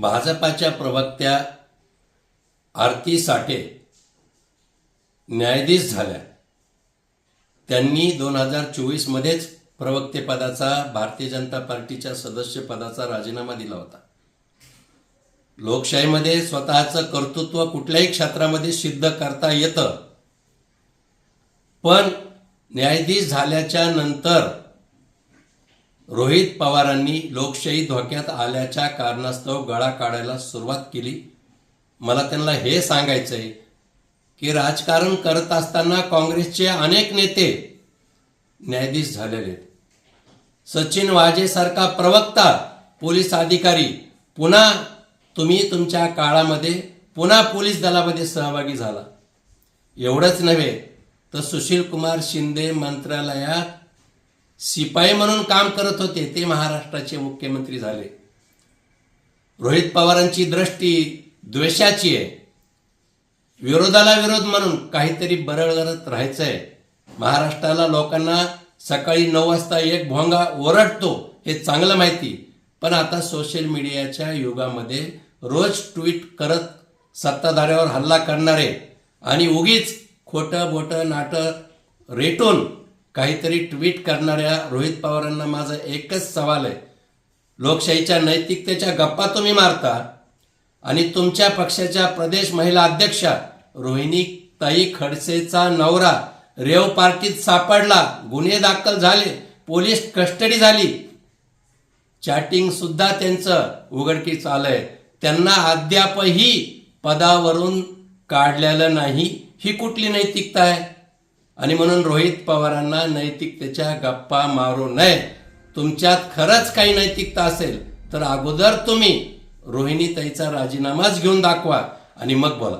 भाजपाच्या प्रवक्त्या आरती साठे न्यायाधीश झाल्या. त्यांनी दोन हजार चोवीसमध्येच प्रवक्तेपदाचा भारतीय जनता पार्टीच्या सदस्यपदाचा राजीनामा दिला होता. लोकशाहीमध्ये स्वतःचं कर्तृत्व कुठल्याही क्षेत्रामध्ये सिद्ध करता येतं. पण न्यायाधीश झाल्याच्यानंतर रोहित पवारांनी लोकशाही धोक्यात आल्याच्या कारणास्तव गळा काढायला सुरुवात केली. मला त्यांना हे सांगायचं आहे की राजकारण करत असताना काँग्रेसचे अनेक नेते न्यायाधीश झालेले आहेत. सचिन वाजेसारखा प्रवक्ता पोलीस अधिकारी पुन्हा तुम्ही तुमच्या काळामध्ये पुन्हा पोलीस दलामध्ये सहभागी झाला. एवढंच नव्हे तर सुशील कुमार शिंदे मंत्रालयात शिपाई म्हणून काम करत होते ते महाराष्ट्राचे मुख्यमंत्री झाले. रोहित पवारांची दृष्टी द्वेषाची आहे. विरोधाला विरोध म्हणून काहीतरी बरळ करत राहायचंय. महाराष्ट्राला लोकांना सकाळी नऊ वाजता एक भोंगा ओरडतो हे चांगलं माहिती. पण आता सोशल मीडियाच्या युगामध्ये रोज ट्विट करत सत्ताधाऱ्यावर हल्ला करणारे आणि उगीच खोटं बोटं नाटं रेटून काहीतरी ट्विट करणाऱ्या रोहित पवारांना माझा एकच सवाल आहे. लोकशाहीच्या नैतिकतेच्या गप्पा तुम्ही मारता आणि तुमच्या पक्षाच्या प्रदेश महिला अध्यक्षा रोहिणी ताई खडसेचा नवरा रेव पार्टीत सापडला गुन्हे दाखल झाले पोलीस कस्टडी झाली. चॅटिंग सुद्धा त्यांचं उघडकीस आलंय. त्यांना अद्यापही पदावरून काढलेलं नाही. ही कुठली नैतिकता आहे? आणि म्हणून रोहित पवारांना नैतिकतेच्या गप्पा मारू नये. तुमच्यात खरंच काही नैतिकता असेल तर अगोदर तुम्ही रोहिणी त्याचा राजीनामाच घेऊन दाखवा आणि मग बोला.